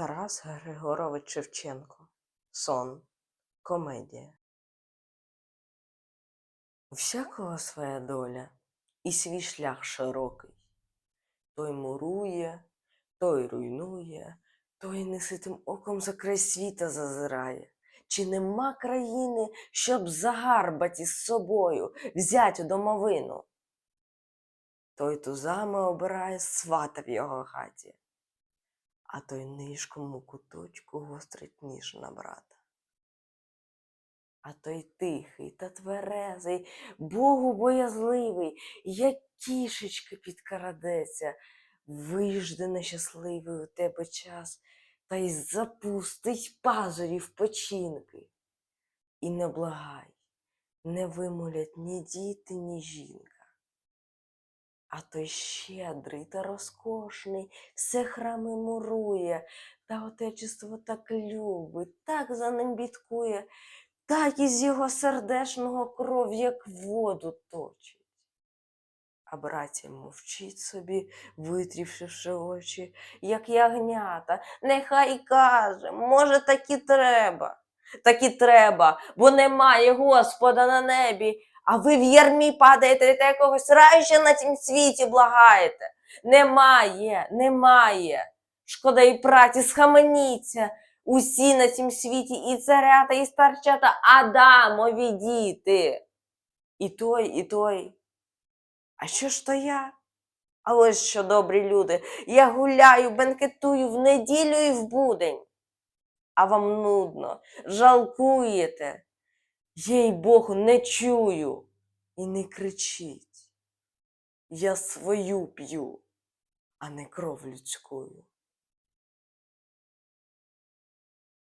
Тарас Григорович Шевченко. Сон. Комедія. У всякого своя доля і свій шлях широкий. Той мурує, той руйнує, той неситим оком за край світа зазирає. Чи нема країни, щоб загарбать із собою, взять у домовину? Той тузами обирає свата в його хаті, а той нишком у куточку гострить ніж на брата. А той тихий та тверезий, Богу боязливий, як кішечка підкрадеться, вижде нещасливий у тебе час, та й запустить пазурі в печінки. І не благай, не вимолять ні діти, ні жінка. А той щедрий та розкошний, все храми мурує, та отечество так любить, так за ним бідкує, так із його сердешного кров, як воду точить. А братія мовчить собі, витрівшивши очі, як ягнята. Нехай каже, може, так і треба. Так і треба, бо немає Господа на небі, а ви в ярмі падаєте та якогось раю ще на цім світі благаєте. Немає, немає. Шкода і праці, схаменіться. Усі на цім світі, і царята, і старчата, Адамові діти. І той, і той. А що ж то я? А ось що, добрі люди, я гуляю, бенкетую в неділю і в будень. А вам нудно, жалкуєте. Їй Богу, не чую і не кричіть. Я свою п'ю, а не кров людськую.